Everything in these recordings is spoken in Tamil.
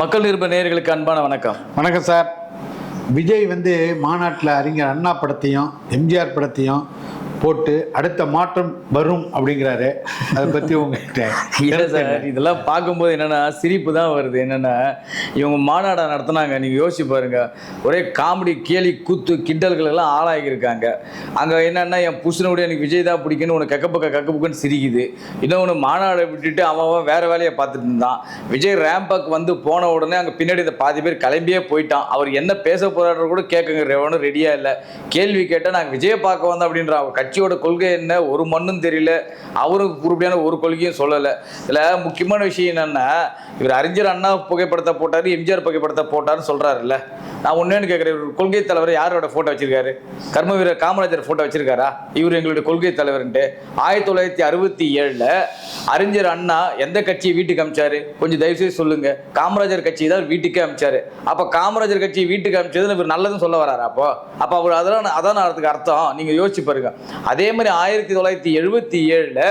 மக்கள் நிருப நேயர்களுக்கு அன்பான வணக்கம். வணக்கம் சார். விஜய் வந்து மாநாட்டில் அறிஞர் அண்ணா படத்தையும் எம்ஜிஆர் படத்தையும் போட்டு அடுத்த மாற்றம் வரும் அப்படிங்கிறாரு. அதை பற்றி உங்ககிட்ட சார் இதெல்லாம் பார்க்கும்போது என்னன்னா சிரிப்பு தான் வருது. என்னன்னா இவங்க மாநாடா நடத்துனாங்க நீங்க யோசிச்சு பாருங்க. ஒரே காமெடி கேலி கூத்து கிண்டல்கள் எல்லாம் ஆளாகியிருக்காங்க. அங்க என்னன்னா என் புருஷனோட எனக்கு விஜய் தான் பிடிக்குன்னு உனக்கு கக்கப்பக்க கக்கப்புக்குன்னு சிரிக்குது. இன்னொன்று மாநாடை விட்டுட்டு அவன் அவன் வேற வேலையை பார்த்துட்டு இருந்தான். விஜய் ரேம்பக் வந்து போன உடனே அங்கே பின்னாடி இந்த பாதி பேர் கிளம்பியே போயிட்டான். அவர் என்ன பேச போறாரு கூட கேட்குங்க ரெவனும் ரெடியா இல்லை. கேள்வி கேட்டால் நாங்கள் விஜயை பார்க்க வந்தோம் அப்படின்ற அவர் கட்சியோட கொள்கை என்ன? ஒரு மண்ணும் தெரியல. அவரும் உருப்படியான ஒரு கொள்கையும் சொல்லலை. இதில் முக்கியமான விஷயம் என்னென்னா இவர் அறிஞர் அண்ணா புகைப்படத்தை போட்டார் எம்ஜிஆர் புகைப்படத்தை போட்டாருன்னு சொல்கிறாருல்ல நான் ஒன்னேன்னு கேட்குறேன். இவர் கொள்கை தலைவர் யாரோட ஃபோட்டோ வச்சிருக்காரு? கர்ம வீரர் காமராஜர் ஃபோட்டோ வச்சிருக்காரா? இவர் எங்களுடைய கொள்கை தலைவர்ன்ட்டு. ஆயிரத்தி தொள்ளாயிரத்தி அறுபத்தி ஏழில் அறிஞர் அண்ணா எந்த கட்சியை வீட்டுக்கு அமிச்சாரு? கொஞ்சம் தயவுசெய்து சொல்லுங்க. காமராஜர் கட்சி தான் வீட்டுக்கே அமிச்சாரு. அப்போ காமராஜர் கட்சி வீட்டுக்கு அமிச்சது இவர் நல்லதுன்னு சொல்ல வராரா அப்போ? அப்போ அவர் அதெல்லாம் அதான் அதுக்கு அர்த்தம். நீங்கள் யோசிச்சு பாருங்க. அதே மாதிரி ஆயிரத்தி தொள்ளாயிரத்தி எழுபத்தி ஏழில்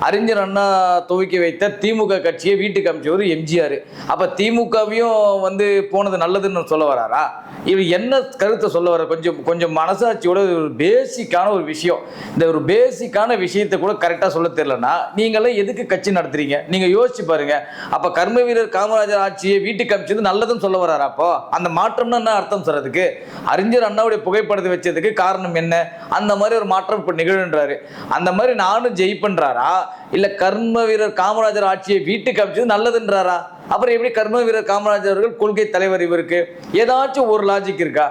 அறிஞர் அண்ணா துவக்கி வைத்த திமுக கட்சியை வீட்டுக்கு அமிச்சவர் எம்ஜிஆர். அப்போ திமுகவையும் வந்து போனது நல்லதுன்னு சொல்ல வராரா? இவர் என்ன கருத்தை சொல்ல வர கொஞ்சம் கொஞ்சம் மனசாட்சியோட ஒரு பேசிக்கான ஒரு விஷயம். இந்த ஒரு பேசிக்கான விஷயத்தை கூட கரெக்டாக சொல்ல தெரியலனா நீங்களாம் எதுக்கு கட்சி நடத்துறீங்க? நீங்கள் யோசிச்சு பாருங்க. அப்போ கர்ம வீரர் காமராஜர் ஆட்சியை வீட்டுக்கு அமிச்சது நல்லதுன்னு சொல்ல வராரா அப்போ? அந்த மாற்றம்னா என்ன அர்த்தம் சார் அதுக்கு? அறிஞர் அண்ணாவுடைய புகைப்படத்தை வச்சதுக்கு காரணம் என்ன? அந்த மாதிரி ஒரு மாற்றம் இப்போ நிகழ்ன்றாரு. அந்த மாதிரி நானும் ஜெயிப்பன்றாரா? இல்லை கர்ம வீரர் காமராஜர் ஆட்சியை வீட்டுக்கு அமைச்சது நல்லதுன்றாரா? அப்புறம் எப்படி கர்ம வீரர் காமராஜர் அவர்கள் கொள்கை தலைவர் இவருக்கு? ஏதாச்சும் ஒரு லாஜிக் இருக்கா?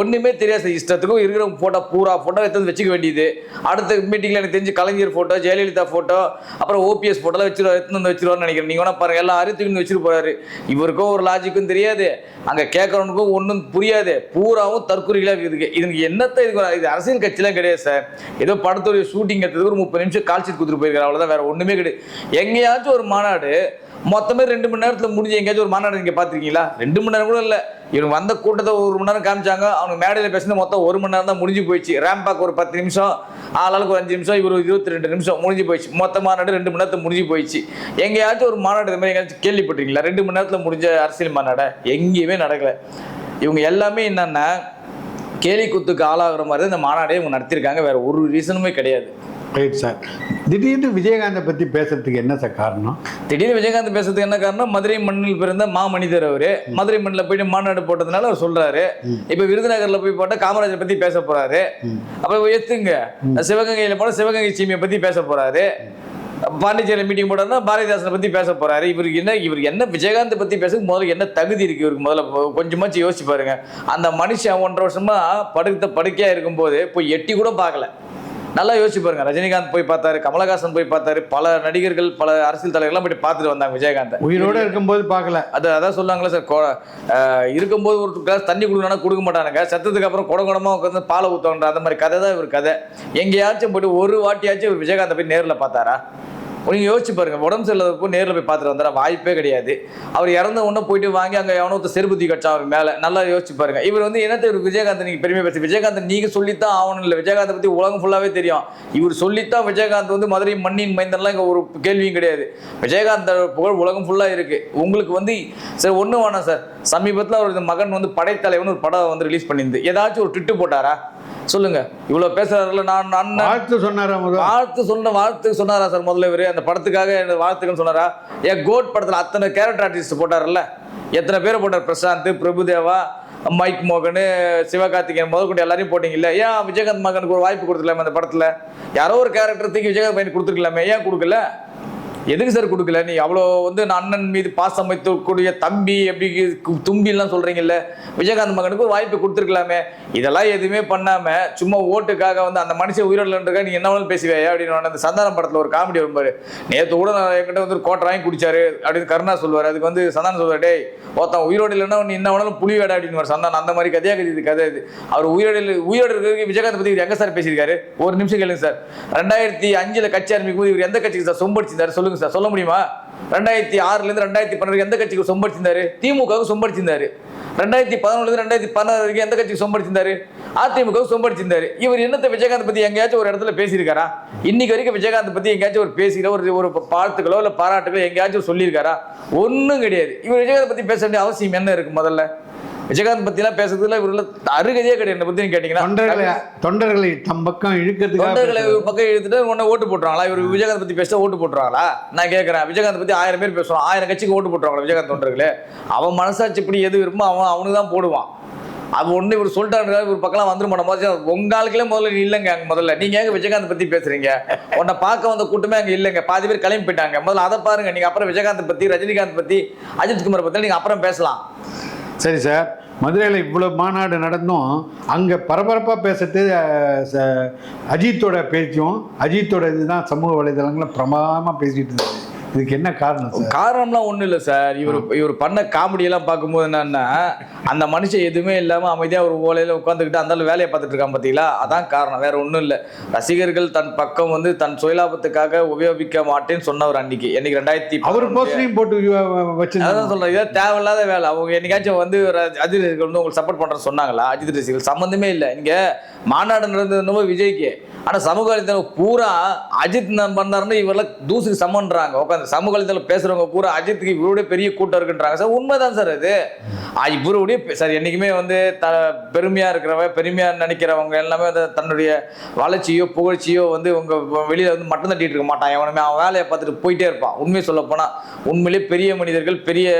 ஒன்றுமே சார், தெரியாது சார். இஷ்டத்துக்கும் இருக்கிற ஃபோட்டோ பூரா ஃபோட்டோ எடுத்து வச்சுக்க வேண்டியது. அடுத்த மீட்டிங்கில் எனக்கு தெரிஞ்சு கலைஞர் ஃபோட்டோ ஜெயலலிதா ஃபோட்டோ அப்புறம் ஓபிஎஸ் ஃபோட்டோலாம் வச்சிருவா எடுத்து வந்து வச்சிருவான்னு நினைக்கிறேன். நீங்கள் வேணா பாருங்க எல்லாம் அறுத்துக்கு வச்சுட்டு போகிறாரு இவருக்கும் ஒரு லாஜிக்கும் தெரியாது. அங்கே கேட்கறவனுக்கும் ஒன்றும் புரியாது. பூராவும் தற்கொலைகளாக இருக்குது. இதுக்கு என்னத்தை இது இது அரசியல் கட்சிலாம் கிடையாது சார் ஏதோ படத்துடைய ஷூட்டிங் எடுத்ததுக்கு ஒரு முப்பது நிமிஷம் கால்ஷீட் கொடுத்துட்டு போயிருக்காரு. அவ்வளோதான் வேற ஒன்றுமே கிடையாது. எங்கேயாச்சும் ஒரு மாநாடு மொத்தமே ரெண்டு மணி நேரத்தில் முடிஞ்சு எங்கேயாச்சும் ஒரு மாநாடு நீங்கள் பார்த்துருக்கீங்களா? ரெண்டு மணி நேரம் கூட இல்லை. இவங்க வந்த கூட்டத்தை ஒரு மணி நேரம் காமிச்சாங்க. அவனுக்கு மேடையில் பேசினது மொத்தம் ஒரு மணி நேரம் தான் முடிஞ்சு போயிடுச்சு. ரேம்பாக் ஒரு பத்து நிமிஷம் ஆளாளுக்கு ஒரு அஞ்சு நிமிஷம் இவர் இருபத்தி ரெண்டு நிமிஷம் முடிஞ்சு போயிடுச்சு. மொத்த மாநாடு ரெண்டு மணி நேரத்தில் முடிஞ்சு போயிடுச்சு. எங்கேயாச்சும் ஒரு மாநாடு இது மாதிரி எங்கேயாச்சும் கேள்விப்பட்டிருக்கீங்களா? ரெண்டு மணி நேரத்தில் முடிஞ்ச அரசியல் மாநாடை? எங்கேயுமே நடக்கல. இவங்க எல்லாமே என்னன்னா கேலி குத்துக்கு ஆளாகிற மாதிரி தான் இந்த மாநாடே இவங்க நடத்தியிருக்காங்க. வேற ஒரு ரீசனுமே கிடையாது. ரைட் சார் திடீர்னு விஜயகாந்தை பற்றி பேசுறதுக்கு என்ன சார் காரணம்? திடீர்னு விஜயகாந்த் பேசுறதுக்கு என்ன காரணம் மதுரை மண்ணில் பிறந்த மாமனிதர் அவரு. மதுரை மண்ணில் போயிட்டு மாநாடு போட்டதுனால அவர் சொல்றாரு. இப்ப விருதுநகர்ல போய் போட்டா காமராஜர் பத்தி பேச போறாரு. அப்ப எத்துங்க. சிவகங்கையில போனா சிவகங்கை சீமையை பத்தி பேச போறாரு. பாண்டிச்சேரியில் மீட்டிங் போட்டாருன்னா பாரதிதாசனை பத்தி பேச போறாரு. இவருக்கு என்ன இவருக்கு என்ன விஜயகாந்த் பத்தி பேச முதல்ல என்ன தகுதி இருக்கு இவருக்கு முதல்ல? கொஞ்சமாச்சு யோசிச்சு பாருங்க. அந்த மனுஷன் ஒன்றரை வருஷமா படுத்த படுக்கையா இருக்கும்போது போய் எட்டி கூட பார்க்கல. நல்லா யோசிச்சு பாருங்க. ரஜினிகாந்த் போய் பார்த்தாரு கமலஹாசன் போய் பார்த்தாரு பல நடிகர்கள் பல அரசியல் தலைவர்கள்லாம் போய் பார்த்துட்டு வந்தாங்க விஜயகாந்த். உயிரோட இருக்கும்போது பார்க்கல. அது அதான் சொல்லுவாங்களே சார் கொ- இருக்கும்போது ஒரு கிளாஸ் தண்ணி கொடுக்கணும்னா கொடுக்க மாட்டானுங்க. செத்ததுக்கு அப்புறம் குடம் குடமா உட்காந்து பாலை ஊற்றுவாங்க அந்த மாதிரி கதை தான் இவர் கதை. எங்கேயாச்சும் போயிட்டு ஒரு வாட்டியாச்சும் விஜயகாந்தை போய் நேரில் பார்த்தாரா? நீங்க யோசிச்சு பாருங்க உடம்பு சரியில்லாதப்போ நேரில் போய் பார்த்துட்டு வந்தாரா? வாய்ப்பே கிடையாது. அவர் இறந்த உடனே போயிட்டு வாங்கி அங்கே எவனோ செருப்புத்தி கட்சா அவர் மேலே. நல்லா யோசிச்சு பாருங்க. இவர் வந்து என்னத்தை இவர் விஜயகாந்த் நீங்க பெருமை பேச விஜயகாந்த் நீங்க சொல்லித்தான் ஆகணும் இல்லை. விஜயகாந்தை பத்தி உலகம் ஃபுல்லாவே தெரியும். இவர் சொல்லித்தான் விஜயகாந்த் வந்து மதுரை மண்ணின் மைந்தன்லாம் இங்கே ஒரு கேள்வியும் கிடையாது. விஜயகாந்த் புகழ் உலகம் ஃபுல்லாக இருக்கு. உங்களுக்கு வந்து சரி ஒன்று வேணாம் சார். சமீபத்தில் அவர் மகன் வந்து படைத்தலைவன் ஒரு படம் வந்து ரிலீஸ் பண்ணியிருந்து. ஏதாச்சும் ஒரு ட்விட்டு போட்டாரா? சொல்லுங்க. இவ்வளவு பேசுறாருல நான் அண்ணன். வாழ்த்து சொன்னாரா முதல்? வாழ்த்து சொன்ன வாழ்த்து சொன்னாரா சார் முதல்ல இவரு? அந்த படத்துக்காக எனக்கு வாழ்த்துக்கள் சொன்னாரா? ஏன் கோட் படத்துல அத்தனை கேரக்டர் ஆர்டிஸ்ட் போட்டார்ல எத்தனை பேரை போட்டார்? பிரசாந்த் பிரபுதேவா மைக் மோகன் சிவகார்த்திகேயன் முதல் கொண்டு எல்லாரையும் போட்டீங்கல்ல? ஏன் விஜயகாந்த் மகனுக்கு ஒரு வாய்ப்பு கொடுத்துக்கலாமே அந்த படத்துல? யாரோ ஒரு கேரக்டர் தூக்கி விஜயகாந்த் பையனுக்கு கொடுத்துருக்கலாமே? ஏன் கொடுக்கல? எதுக்கு சார் கொடுக்கல? நீ அவ்வளோ வந்து நான் அண்ணன் மீது பாசம் வைத்துக்கூடிய தம்பி எப்படி தும்பிலாம் சொல்கிறீங்கல்ல விஜயகாந்த் மகனுக்கு ஒரு வாய்ப்பு கொடுத்துருக்கலாமே. இதெல்லாம் எதுவுமே பண்ணாமல் சும்மா ஓட்டுக்காக வந்து அந்த மனுஷன் உயிரிழந்துருக்கா நீ என்ன வேணாலும் பேசுவேன் அப்படின்னு அந்த சந்தானம் படத்தில் ஒரு காமெடி வரும்பார் நேற்று கூட நான் என்கிட்ட வந்து ஒரு கோட்டை வாங்கி குடிச்சாரு அப்படின்னு கருணா சொல்வார் அதுக்கு வந்து சந்தானம் சொல்வார் டேய் ஒருத்தன் உயிரோடு இல்லைன்னா நீ என்ன வேணாலும் புலி வேடா அப்படின்னு சந்தானம். அந்த மாதிரி கதையாக இது கதை இது. அவர் உயிரோடு உயிரோடு இருக்கிறதுக்கு விஜயகாந்த் பற்றி எங்கே சார் பேசியிருக்காரு? ஒரு நிமிஷம் கேளுங்க சார். ரெண்டாயிரத்தி அஞ்சில் கட்சி ஆரம்பிக்கும் போது இவர் எந்த கட்சிக்கு சார்? சொம்படிச்சிருந்தார் சொல்லுங்க சார் சொல்ல முடியுமா? ரெண்டாயிரத்தி ஆறுலேருந்து ரெண்டாயிரத்தி பன்னெண்டு எந்த கட்சிக்கு சொம்படிச்சிருந்தாரு? திமுகவுக்கு சொம்படிச்சிருந்தாரு. ரெண்டாயிரத்தி பதினொன்றுல இருந்து ரெண்டாயிரத்தி பதினாறு வரைக்கும் எந்த கட்சிக்கு சொம்படிச்சிருந்தாரு? அதிமுக சொம்படிச்சிருந்தாரு. இவர் என்னத்த விஜயகாந்த் பத்தி எங்கேயாச்சும் ஒரு இடத்துல பேசியிருக்காரா? இன்னைக்கு வரைக்கும் விஜயகாந்த் பத்தி எங்கேயாச்சும் ஒரு பேசுகிற ஒரு ஒரு வாழ்த்துக்களோ இல்லை பாராட்டுகளோ எங்கேயாச்சும் சொல்லியிருக்காரா? ஒன்றும் கிடையாது. இவர் விஜயகாந்த் பத்தி பேச வேண்டிய அவசியம் என்ன இருக்கு முதல்ல? விஜயகாந்த் பத்தி எல்லாம் பேசுறதுல இவருல அருகதையே கிடையாது. என்னை பத்தி கேட்டீங்கன்னா. தொண்டர்களை தொண்டர்களை தம் பக்கம் இழுக்கிறதுக்காக தொண்டர்களை பக்கம் இழுத்துட்டு உடனே ஓட்டு போட்டுருவாங்களா? இவர் விஜயகாந்த் பத்தி பேச ஓட்டு போட்டுருவாங்களா? நான் கேட்கறேன் விஜயகாந்த் பத்தி ஆயிரம் பேர் பேசுவான் ஆயிரம் கட்சிக்கு ஓட்டு போட்டுருவாங்களா விஜயகாந்த் தொண்டர்களே? அவன் மனசாட்சி இப்படி எது விரும்போ அவன் அவனுக்கு தான் போடுவான். அது ஒண்ணு இவர் சொல்லிட்டாரு ஒரு பக்கம் வந்துரும் போது உங்க ஆளுக்கே முதல்ல இல்லைங்க அங்க முதல்ல. நீங்க ஏங்க விஜயகாந்த் பத்தி பேசுறீங்க? உன்னை பார்க்க வந்த கூட்டமே அங்க இல்லைங்க. பாதி பேர் கிளம்பி போயிட்டாங்க. முதல்ல அதை பாருங்க. நீங்க அப்புறம் விஜயகாந்த் பத்தி ரஜினிகாந்த் பத்தி அஜித் குமார் பத்தி நீங்க அப்புறம் பேசலாம். சரி சார். மதுரையில் இவ்வளோ மாநாடு நடந்தும். அங்கே பரபரப்பாக பேசுறது ச- அஜித்தோட பேச்சும் அஜித்தோட இதுதான் சமூக வலைதளங்களில் பிரமாதமாக பேசிகிட்டு இருந்தது. இதுக்கு என்ன காரணம் சார்? காரணம்லாம் ஒண்ணும் இல்லை சார். இவர் இவர் பண்ண காமெடி எல்லாம் பார்க்கும்போது என்னன்னா அந்த மனுஷன் எதுவுமே இல்லாம அமைதியா ஒரு ஓலையில உட்காந்துக்கிட்டு அந்த வேலையை பார்த்துட்டு இருக்கான் பாத்தீங்களா? அதான் காரணம். வேற ஒண்ணும் இல்லை. ரசிகர்கள் தன் பக்கம் வந்து தன் சுயலாபத்துக்காக உபயோகிக்க மாட்டேன்னு சொன்னவர் அன்னைக்கு. என்னைக்கு ரெண்டாயிரத்தி அவர் போஸ்டையும் போட்டு வச்சிருந்தாங்க அதான் சொல்றேன். இதான் தேவையில்லாத வேலை. அவங்க என்னைக்காச்சும் வந்து அஜித் ரசிகர்கள் வந்து உங்களுக்கு சப்போர்ட் பண்ற சொன்னாங்களா? அஜித் ரசிகர்கள். சம்மந்தமே இல்லை. இங்க மாநாடு நடந்தது என்னமோ விஜய்க்கு. ஆனா சமூக பூரா அஜித் பண்ணாருன்னு இவரெல்லாம் தூசுக்கு சம்மன்றாங்க உட்காந்து சமூக வலைதளம் பேசுறவங்க பூரா அஜித்துக்கு இவருடைய பெரிய கூட்டம் இருக்குன்றாங்க சார். உண்மைதான் சார் அது. ஆ, இவருடைய சார் என்னைக்குமே வந்து த பெருமையா இருக்கிறவங்க பெருமையா நினைக்கிறவங்க எல்லாமே வந்து தன்னுடைய வளர்ச்சியோ புகழ்ச்சியோ வந்து உங்க வெளியில வந்து மட்டும் தட்டிட்டு இருக்க மாட்டான். எவனுமே அவன் வேலையை பார்த்துட்டு போயிட்டே இருப்பான். உண்மையை சொல்ல போனா உண்மையிலேயே பெரிய மனிதர்கள் பெரிய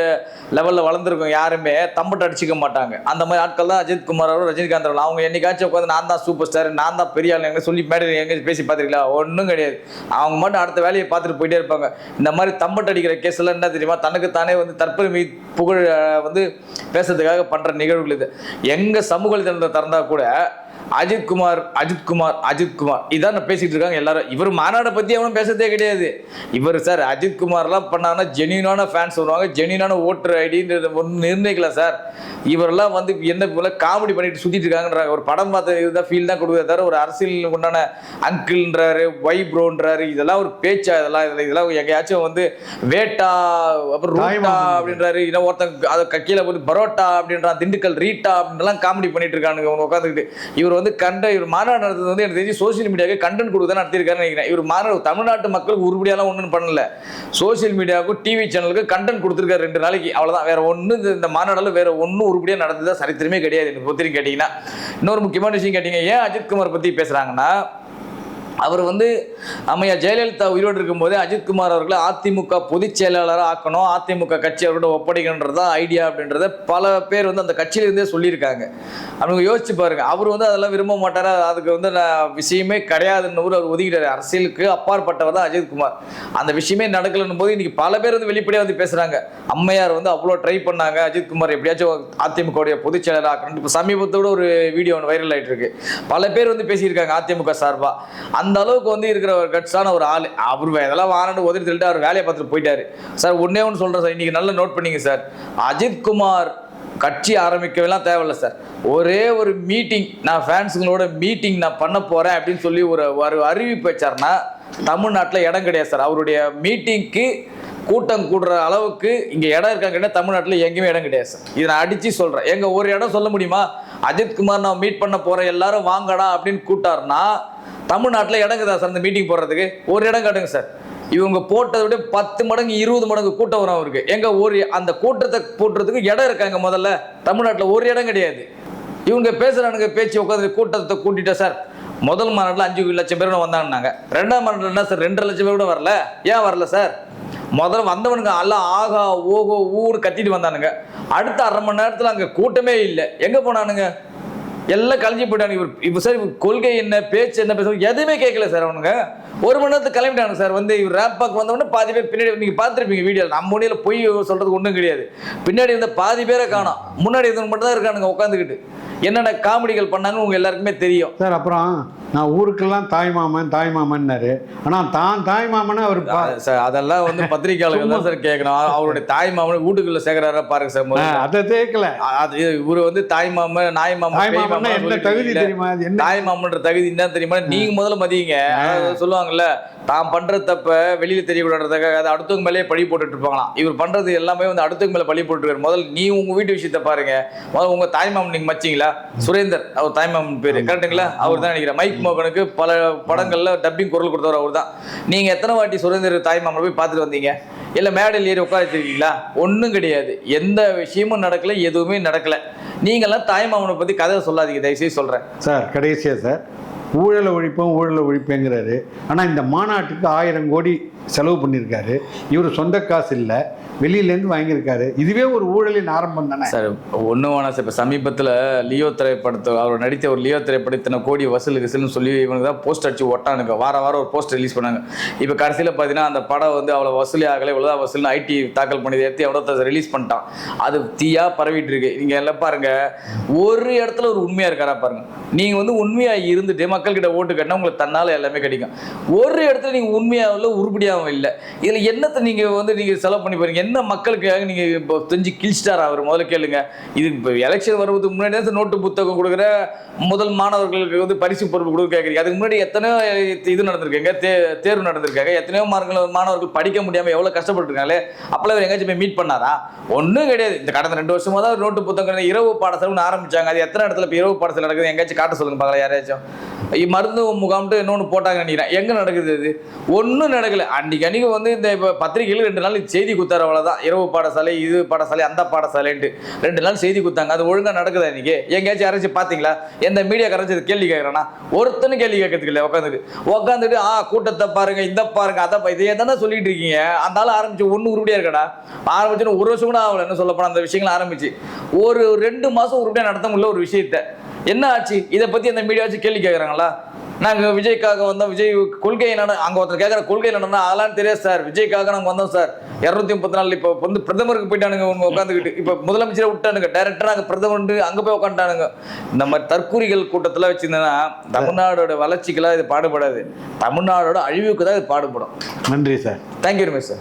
லெவல்ல வளர்ந்துருக்கோம் யாருமே தம்பட்டு அடிச்சுக்க மாட்டாங்க. அந்த மாதிரி ஆட்கள் தான் அஜித் குமார் அவரும் ரஜினிகாந்த் அவர்கள். அவங்க என்னைக்காச்சும் உட்காந்து நான் தான் சூப்பர் ஸ்டார் நான் தான் பெரிய ஆள் எங்க சொல்லி மேடை எங்க பேசி பார்த்துருக்கீங்களா? ஒன்றும் கிடையாது. அவங்க மட்டும் அடுத்த வேலையை பார்த்துட்டு போயிட்டே இருப்பாங்க. இந்த மாதிரி தம்பட்டு அடிக்கிற கேஸ்ல என்ன தெரியுமா? தனக்கு தானே வந்து தற்பெருமை புகழ் வந்து பேசுறதுக்காக பண்ற நிகழ்வுகள் இது. எங்க சமூக வலைதளத்தை திறந்தா கூட அஜித் குமார் அஜித் குமார் அஜித் குமார். இதான் நான் பேசிட்டு இருக்காங்க எல்லாரும். இவர் மாநாடை பத்தி அவனும் பேசுறதே கிடையாது. இவர் சார் அஜித் குமார்லாம் பண்ணாங்கன்னா ஜெனியூனான ஃபேன்ஸ் வருவாங்க. ஜெனியூனான ஓட்டர் ஐடின்றது ஒன்று நிர்ணயிக்கல சார். இவரெல்லாம் வந்து என்ன போல காமெடி பண்ணிட்டு சுத்திட்டு இருக்காங்கன்றாங்க ஒரு படம் பார்த்த இதுதான் ஃபீல் தான் கொடுக்குறத தவிர ஒரு அரசியல் உண்டான அங்கிள்ன்றாரு ஒய் ப்ரோன்றாரு இதெல்லாம் ஒரு பேச்சா இதெல்லாம் இதெல்லாம் இதெல்லாம் எங்கேயாச்சும் வந்து வேட்டா அப்புறம் ரூட்டா. அப்படின்றாரு. இன்னும் ஒருத்தன் அதை கீழே வந்து பரோட்டா அப்படின்றான் திண்டுக்கல் ரீட்டா அப்படின்லாம் காமெடி பண்ணிட்டு இருக்கானுங்க உட்காந்துக்கிட்டு இவர் வந்து கண்ட இவர் மாநாடு நடத்தது வந்து எனக்கு தெரிஞ்சு சோஷியல் மீடியாவுக்கு கண்டென்ட் கொடுக்க தான் நடத்தியிருக்காருன்னு நினைக்கிறேன். இவர் மாநாடு தமிழ்நாட்டு மக்களுக்கு உருப்படியாலாம் ஒன்றும் பண்ணல. சோஷியல் மீடியாவுக்கும் டிவி சேனலுக்கு கண்டென்ட் கொடுத்துருக்காரு ரெண்டு நாளைக்கு. அவ்வளோதான் வேற ஒன்று இந்த மாநாடில் வேற ஒன்றும் உருப்படியாக நடந்ததாக சரித்திரமே கிடையாது. எனக்கு பொத்திரியும் கேட்டிங்கன்னா. இன்னொரு முக்கியமான விஷயம் கேட்டிங்க. ஏன் அஜித்குமார் பற்றி பேசுகிறாங்கன்னா அவர் வந்து அம்மையா ஜெயலலிதா உயிரோடு இருக்கும்போதே அஜித்குமார் அவர்களை அதிமுக பொதுச் செயலாளராக ஆக்கணும் அதிமுக கட்சி அவர்கிட்ட ஒப்படைக்கணுன்றது ஐடியா அப்படின்றத பல பேர் வந்து அந்த கட்சியிலிருந்தே சொல்லியிருக்காங்க. அவங்க யோசிச்சு பாருங்க. அவர் வந்து அதெல்லாம் விரும்ப மாட்டார்? அதுக்கு வந்து நான் விஷயமே கிடையாதுன்னு அவர் ஒதுக்கிட்டார். அரசியலுக்கு அப்பாற்பட்டவர் தான் அஜித்குமார் அந்த விஷயமே நடக்கலன்னு போது இன்னைக்கு பல பேர் வந்து வெளிப்படையாக வந்து பேசுகிறாங்க அம்மையார் வந்து அவ்வளோ ட்ரை பண்ணாங்க. அஜித்குமார் எப்படியாச்சும் அதிமுகவுடைய பொதுச் செயலாளர் ஆக்கணும் இப்போ சமீபத்தோட ஒரு வீடியோ ஒன்று வைரல் ஆகிட்டு இருக்கு. பல பேர் வந்து பேசியிருக்காங்க அதிமுக சார்பாக அந்த அந்த அளவுக்கு வந்து இருக்கிற ஒரு கட்ஸான ஒரு ஆள். அவர் இதெல்லாம் வாரண்டு உதவி தள்ளிட்டு அவர் வேலையை பார்த்துட்டு போயிட்டாரு. சார் ஒன்னே ஒன்று சொல்கிறேன் சார். இன்னைக்கு நல்லா நோட் பண்ணிங்க சார். அஜித்குமார் கட்சி ஆரம்பிக்கவெல்லாம் தேவையில்ல சார். ஒரே ஒரு மீட்டிங் நான் ஃபேன்ஸுங்களோட மீட்டிங் நான் பண்ண போகிறேன் அப்படின்னு சொல்லி ஒரு ஒரு அறிவிப்பு வச்சார்னா தமிழ்நாட்டில் இடம் கிடையாது சார். அவருடைய மீட்டிங்க்கு கூட்டம் கூடுற அளவுக்கு இங்கே இடம் இருக்காங்கன்னா தமிழ்நாட்டில் எங்கேயுமே இடம் கிடையாது சார். இதை நான் அடித்து சொல்கிறேன் எங்கள் ஒரு இடம் சொல்ல முடியுமா? அஜித்குமார் நான் மீட் பண்ண போகிறேன் எல்லாரும் வாங்கடா அப்படின்னு கூட்டாருன்னா தமிழ்நாட்டில் இடங்குதா சார் அந்த மீட்டிங் போடுறதுக்கு? ஒரு இடம் காட்டுங்க சார். இவங்க போட்டதை விட பத்து மடங்கு இருபது மடங்கு கூட்டம் வரும் அவருக்கு எங்க ஒரு அந்த கூட்டத்தை போட்டுறதுக்கு இடம் இருக்காங்க முதல்ல. தமிழ்நாட்டில் ஒரு இடம் கிடையாது. இவங்க பேசுறானுங்க பேச்சு உட்காந்து கூட்டத்தை கூட்டிட்டேன் சார். முதல் மாநாட்டில் அஞ்சு லட்சம் பேர் வந்தாங்கன்னாங்க. ரெண்டாம் மாநாட்டில் என்ன சார் ரெண்டரை லட்சம் பேர் கூட வரல? ஏன் வரல சார்? முதல்ல வந்தவனுங்க எல்லாம் ஆகா ஓகோ ஊர் கத்திட்டு வந்தானுங்க. அடுத்த அரை மணி நேரத்தில் அங்கே கூட்டமே இல்லை. எங்கே போனானுங்க? எல்லாம் கலைஞ்சி போயிட்டாங்க இவர் இப்போ சார் இவர் கொள்கை என்ன பேச்சு என்ன பேச எதுவுமே கேட்கல சார் அவனுங்க. ஒரு மணி நேரத்துக்கு கிளம்பிட்டாங்க சார். வந்து இவர் ரேப் வந்தவொடனே பாதி பேர் பின்னாடி நீங்கள் பார்த்துருப்பீங்க வீடியோ நம்ம மொழியில் பொய் சொல்கிறதுக்கு ஒன்றும் கிடையாது. பின்னாடி இருந்த பாதி பேரை காணோம். முன்னாடி இருந்தவங்க மட்டும் தான் இருக்கானுங்க உட்காந்துக்கிட்டு என்னென்ன காமெடிகள் பண்ணாங்கன்னு உங்க எல்லாருக்குமே தெரியும். சார் அப்புறம் நான் ஊருக்கெல்லாம் தாய் மாமன் தாய் மாமன்னாரு. ஆனால் தான் தாய் மாமனை அவர் சார் அதெல்லாம் வந்து பத்திரிக்கையாளர்கள் தான் சார் கேட்கணும். அவருடைய தாய் மாமன் வீட்டுக்குள்ள சேர்க்கிறாரா பாருங்க சார். அதை தேக்கல. அது இவரு வந்து தாய் மாமன் நாய் மாமன் தாய் பேய் மாமன்னா மாமன் என்ன தகுதி. தெரியுமா? அது என்ன? தாய் மாமன்ற தகுதி என்ன தெரியுமா? நீங்க முதல்ல மதியுங்க சொல்லுவாங்கல்ல தான் பண்ற தப்ப வெளியில தெரியக்கூடாதுக்காக அதை அடுத்தவங்க மேலேயே பழி போட்டுட்டு இருப்பாங்களாம். இவர் பண்றது எல்லாமே வந்து அடுத்தவங்க மேல பழி போட்டுருக்காரு முதல்ல நீ உங்க வீட்டு விஷயத்த பாருங்க. முதல்ல உங்க தாய்மாமன் நீங்க மச்சிங்களா? சுரேந்தர் அவர் தாய்மாமன் பேரு. கரெக்டுங்களா அவர் தான் நினைக்கிறேன். மைக் மோகனுக்கு பல படங்கள்ல டப்பிங் குரல் கொடுத்தவர் அவர் தான் நீங்க எத்தனை வாட்டி சுரேந்தர் தாய்மாமனை போய் பார்த்துட்டு வந்தீங்க? இல்ல மேடையில் ஏறி உட்கார வச்சிருக்கீங்களா? ஒன்றும் கிடையாது. எந்த விஷயமும் நடக்கல எதுவுமே நடக்கல. நீங்கெல்லாம் தாய்மாமனை பத்தி கதை சொல்லாதீங்க. தயவுசெய்து சொல்றேன். சார் கடைசியா சார். ஊழலை ஒழிப்போம் ஊழலை ஒழிப்பேங்கிறாரு. ஆனால் இந்த மாநாட்டுக்கு ஆயிரம் கோடி செலவு பண்ணியிருக்காரு. இவர் சொந்த காசு இல்லை. வெளியிலேருந்து வாங்கியிருக்காரு. இதுவே ஒரு ஊழலின் ஆரம்பம் தானே? சார் ஒன்றும் வேணாம் சார். இப்போ சமீபத்தில் லியோ திரைப்படத்தை அவர் நடித்த ஒரு லியோ திரைப்படம் இத்தனை கோடி வசூல் கிசல்னு சொல்லி இவனுக்கு தான் போஸ்ட் அடிச்சு ஒட்டானுங்க. வார வாரம் ஒரு போஸ்ட் ரிலீஸ் பண்ணாங்க. இப்போ கடைசியில் பார்த்தீங்கன்னா அந்த படம் வந்து அவ்வளோ வசூலி ஆகலை. இவ்வளோதான் வசூல்னு ஐடி தாக்கல் பண்ணி எடுத்து எவ்வளோ ரிலீஸ் பண்ணிட்டான். அது தீயா பரவிட்டு இருக்கு. நீங்கள் எல்லாம் பாருங்க. ஒரு இடத்துல ஒரு உண்மையாக இருக்காரா பாருங்க. நீங்கள் வந்து உண்மையாக இருந்துட்டு மக்கள்கிட்ட ஓட்டு கட்டினா உங்களுக்கு தன்னால் எல்லாமே கிடைக்கும். ஒரு இடத்துல நீங்கள் உண்மையாக இல்லை உருப்படியாகவும் இல்லை. இதில் என்னத்தை நீங்கள் வந்து நீங்கள் செலவு பண்ணி போறீங்க? என்ன மக்களுக்காக நீங்கள் இப்போ தெரிஞ்சு கில் ஸ்டார் அவர்? முதல்ல கேளுங்க. இது இப்போ எலெக்ஷன் வருவதுக்கு முன்னாடி தான் நோட்டு புத்தகம் கொடுக்குற முதல் மாணவர்களுக்கு வந்து பரிசு பொறுப்பு கொடுக்க கேட்குறீங்க அதுக்கு முன்னாடி எத்தனையோ இது நடந்திருக்குங்க. தே தேர்வு நடந்திருக்காங்க. எத்தனையோ மாணவர்கள் மாணவர்கள் படிக்க முடியாமல் எவ்வளோ கஷ்டப்பட்டுருக்காங்களே அப்போல்லாம் அவர் எங்கேயாச்சும் போய் மீட் பண்ணாரா? ஒன்றும் கிடையாது. இந்த கடந்த ரெண்டு வருஷமா தான் நோட்டு புத்தகம் இரவு பாடசாலைன்னு ஆரம்பிச்சாங்க. அது எத்தனை இடத்துல இப்போ இரவு பாடசாலை நடக்குது எங்கேயாச்சும் காட்ட சொல்லுங்க பார்க்கலாம் யாரையாச்சும் இ- மருந்து முகாம்ட்டு இன்னொன்று போட்டாங்க நினைக்கிறேன். எங்கே நடக்குது இது ஒன்றும் நடக்கல. அன்றைக்கி அன்றைக்கி வந்து இந்த இப்போ பத்திரிகையில் ரெண்டு நாள் செய்தி குத்தார அவ்வளோதான் இரவு பாடசாலை இது பாடசாலை அந்த பாடசாலைன்ட்டு. ரெண்டு நாள் செய்தி கொடுத்தாங்க. அது ஒழுங்காக நடக்குதா இன்னைக்கு? எங்கேயாச்சும் யாராச்சும் பார்த்தீங்களா? எந்த மீடியா கரைச்சி கேள்வி கேட்குறானா ஒருத்தனும் கேள்வி கேட்கறதுக்கு இல்லை உட்காந்துட்டு உட்காந்துட்டு ஆ கூட்டத்தை பாருங்க இந்த பாருங்க அதை இதையே தானே சொல்லிட்டு இருக்கீங்க. அந்த ஆரம்பிச்சு ஒன்று உருப்படியாக இருக்கடா? ஆரம்பிச்சுன்னு ஒரு வருஷம் கூட ஆகல என்ன சொல்ல போனால் அந்த விஷயங்கள் ஆரம்பிச்சு. ஒரு ரெண்டு மாதம் உருப்படியாக நடத்த முடியல ஒரு விஷயத்தை. என்ன ஆச்சு? இதை பற்றி அந்த மீடியா வச்சு கேள்வி கேட்குறாங்களா நாங்கள் விஜய்க்காக வந்தோம். விஜய் கொள்கை என்னென்ன அங்கே ஒருத்தர் கேட்குற கொள்கை என்னன்னா அதெல்லாம் தெரியாது சார். விஜய்க்காக நாங்கள் வந்தோம் சார். இரநூத்தி முப்பத்தி நாலு இப்போ வந்து பிரதமருக்கு போயிட்டானுங்க உங்க உட்காந்துக்கிட்டு இப்போ முதலமைச்சரை விட்டானுங்க. டேரக்டராக அங்கே பிரதமர் அங்கே போய் உட்காந்துட்டானுங்க இந்த மாதிரி தற்கூரிகள் கூட்டத்தில் வச்சிருந்தேன்னா தமிழ்நாடோட வளர்ச்சிக்கெல்லாம் இது பாடுபடாது. தமிழ்நாடோட அழிவுக்கு தான் இது பாடுபடும். நன்றி sir. Thank you very much sir